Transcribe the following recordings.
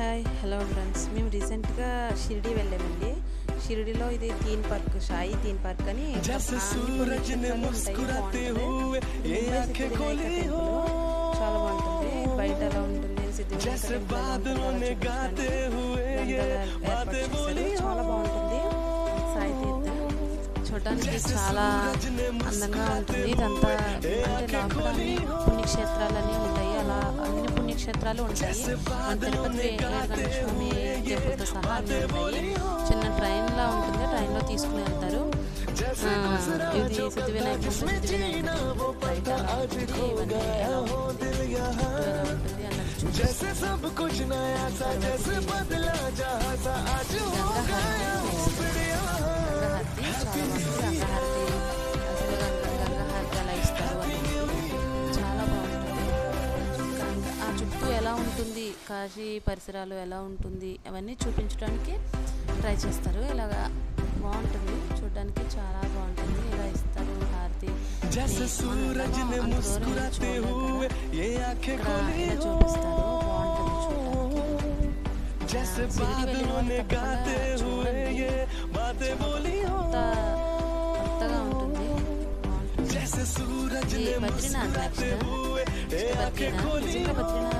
Hi hello friends. మేము రీసెంట్గా షిరిడి వెళ్ళామండి. షిరిడిలో ఇది తీన్ పార్క్ షాయి తీన్ పార్క్ అని చాలా బాగుంటుంది. బయట ఎలా ఉంటుంది. చాలా బాగుంటుంది. సాయి చాలా అందంగా ఉంటుంది. ఇదంతా పుణ్యక్షేత్రం అన్ని పుణ్యక్షేత్రాలు ఉంటాయి. మన తిరుపతి వేంకటేశ్వర స్వామి టెంపుల్తో సహా అన్నీ ఉంటాయి. చిన్న ట్రైన్ లా ఉంటుంది. ట్రైన్లో తీసుకుని వెళ్తారు. ఇది సిద్ధి వినాయక సిద్ధి వినాయక ఉంటుంది కాశీ పరిసరాలు ఎలా ఉంటుంది అవన్నీ చూపించడానికి ట్రై చేస్తారు. ఇలాగా బాగుంటుంది. చూడడానికి చాలా బాగుంటుంది. ఇలా ఇస్తారు హారతి చూపిస్తారు బాగుంటుంది బద్రీనాథ్ బద్రీనాథ్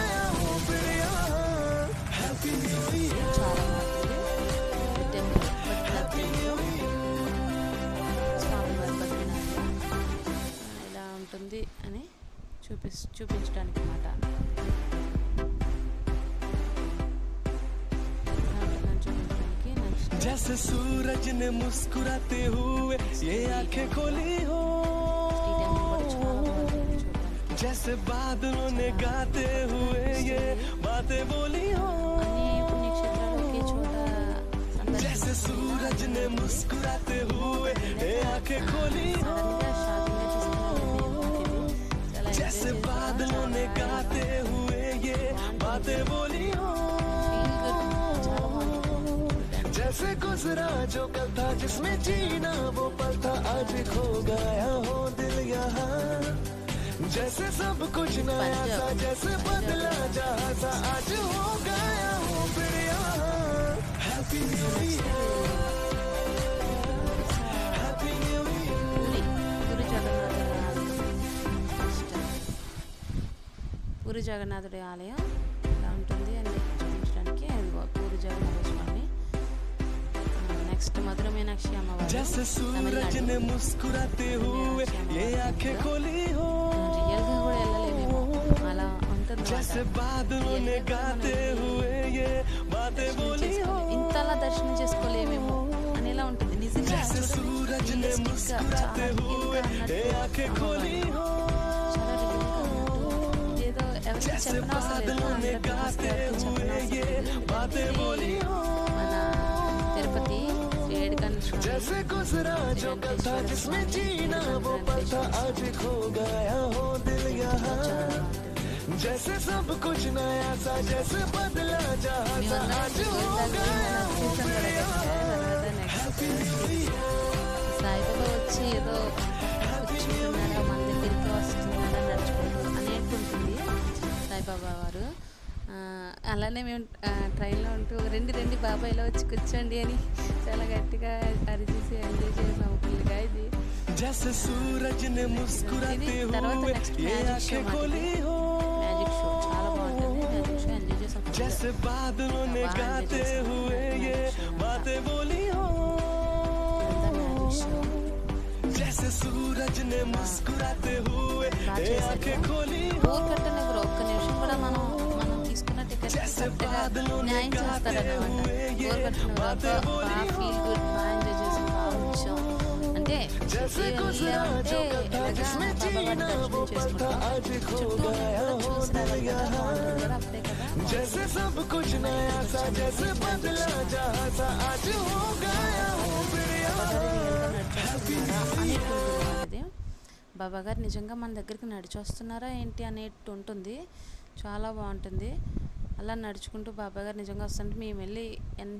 చూపి చూపించడానికి అన్నమాట ఇలా ఉంటుందని చూపించడానికి నెక్స్ట్ जैसे सूरज ने मुस्कुराते हुए ये आंखें खोली हो ఈ టెంపుల్ కూడా చాలా బాగుంటుంది చూడడానికి जैसे बादलों ने गाते हुए ये बातें बोली हो అన్ని పుణ్యక్షేత్రాలు ఒకే చోట जैसे सूरज ने मुस्कुराते हुए ये आंखें खोली हो जैसे बादलों ने गाते हुए ये बातें बोली हो। जैसे गुजरा जो कल था जिसमें जीना वो पल था आज खो गया हो दिल यहाँ। जैसे सब कुछ नया था, जैसे बदला जहाँ सा आज हो పూరి జగన్నాథుడి ఆలయం ఇలా ఉంటుంది అని చూపించడానికి ఇదిగో పూరి జగన్నాథ స్వామి నెక్స్ట్ మధుర మీనాక్షి అమ్మవారు जैसे सूरज ने मुस्कुराते हुए ये आंखें खोली हो రియల్గా కూడా వెళ్ళలేమేమో అలా ఉంటుంది जैसे बादलों ने गाते हुए ये बातें बोली हो ఇంతలా దర్శనం చేసుకోలేమేమో అనేలా ఉంటుంది నిజంగా जैसे చూడండి, सूरज ने realistic గా, मुस्कुराते చాలా हुए real గా అన్నట్టు ये आंखें खोली हो ఇదేదో ఎవరికి जैसे చెప్పనవసరం లేదు बादलों ने అందరికీ गाते ఎవరికి हुए చెప్పనవసరం ये లేదు. बातें बोली हो మన తిరుపతి ఏడుకన్ స్వామి जैसे गुजरा जो कल था जिसमें जीना वो पल था आज खो गया हो दिल यहाँ जैसे सब कुछ नया सा जैसे बदला जहाँ सा आज हो गया हो फिर यहाँ हैप्पी न्यू ईयर సాయిబాబా వచ్చి ఏదో కూర్చుంటున్నారా మన దగ్గరికి వస్తున్నారా నడుచుకుంటూ అనేట్టు ఉంటుంది సాయిబాబా వారు ఆ, అలానే మేము ఆ, ట్రైన్లో ఉంటూ రెండు రెండు బాబాయ్లో వచ్చి కూర్చోండి అని చాలా గట్టిగా అరిచేసి ఎంజాయ్ చేసాము ఫుల్గా ఇది जैसे सूरज ने मुस्कुराते ఇది తర్వాత हुए నెక్స్ట్ ये మ్యాజిక్ షో आंखें खोली हो మ్యాజిక్ షో చాలా బాగుంటుంది మ్యాజిక్ షో ఎంజాయ్ చేసాం full గా. जैसे बादलों ने बाहर गाते जैसे हुए ये magic show बातें बोली हो ఇదంతా మ్యాజిక్ షో जैसे सूरज ने मुस्कुराते हुए బాగా ये आंखें చేశారు खोली కూడా మనం మనం తీసుకున్న టికెట్ కరెక్ట్గా న్యాయం చేస్తారన్నమాట టూర్ కట్టిన బాగా ఫీల్ గుడ్ బాగా ఎంజాయ్ చేసి బాగా వచ్చాం అంటే వెళ్ళామంటే ఎలాగా బాబా వారి దర్శనం చేసుకుంటాం చుట్టూ కూడా చూసి రావాలి కదా బాగుంటుంది కదా అప్పుడే కదా जैसे सब कुछ नया सा जैसे बदला जहाँ सा आज हो गया हो फिर यहाँ రియల్గా నడిచేస్తున్నారా అనేటువంటి బాబా గారు నిజంగా మన దగ్గరికి నడిచి వస్తున్నారా ఏంటి అనేట్టు ఉంటుంది చాలా బాగుంటుంది. అలా నడుచుకుంటూ బాబాయ్ గారు నిజంగా వస్తుంటే మేము వెళ్ళి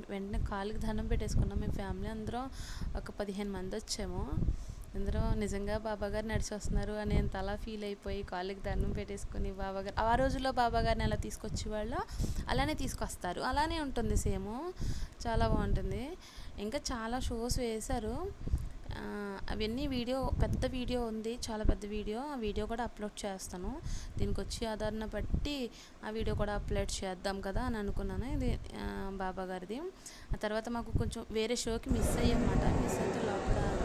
వెంటనే కాలికి దండం పెట్టేసుకున్నాం. మేము ఫ్యామిలీ అందరం ఒక పదిహేను మంది వచ్చాము. అందరూ నిజంగా బాబా గారు నడిచి వస్తున్నారు అని అంత అలా ఫీల్ అయిపోయి కాళ్ళకి దండం పెట్టేసుకుని బాబా గారు ఆ రోజుల్లో బాబా గారిని ఎలా తీసుకొచ్చేవాళ్ళు అలానే తీసుకొస్తారు. అలానే ఉంటుంది సేమ్. చాలా బాగుంటుంది. ఇంకా చాలా షోస్ వేశారు. అవన్నీ వీడియో పెద్ద వీడియో ఉంది చాలా పెద్ద వీడియో. ఆ వీడియో కూడా అప్లోడ్ చేస్తాను. దీనికి వచ్చి ఆధారణ బట్టి ఆ వీడియో కూడా అప్లోడ్ చేద్దాం కదా అని అనుకున్నాను. ఇది బాబా గారిది. ఆ తర్వాత మాకు కొంచెం వేరే షోకి మిస్ అయ్యామన్నమాట. మిస్ అయితే లోపల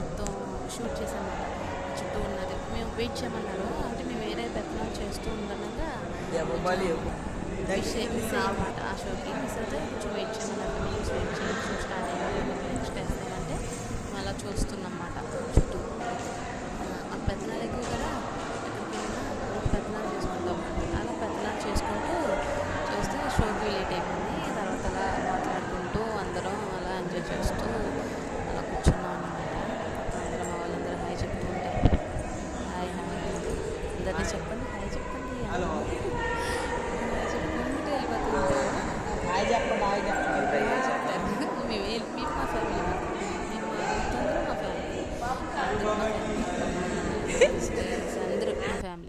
మొత్తం షూట్ చేసామన్నమాట చుట్టూ ఉన్నది. మేము వెయిట్ చేయమన్నారు. అంటే మేము వేరే పెత్తనం చేస్తూ ఉండగా మిస్ అయ్యి- మిస్ అయ్యమాట ఆ షోకి. మిస్ అయితే కొంచెం వెయిట్ చేయమన్నారు. వెయిట్ చేయండి స్టార్ట్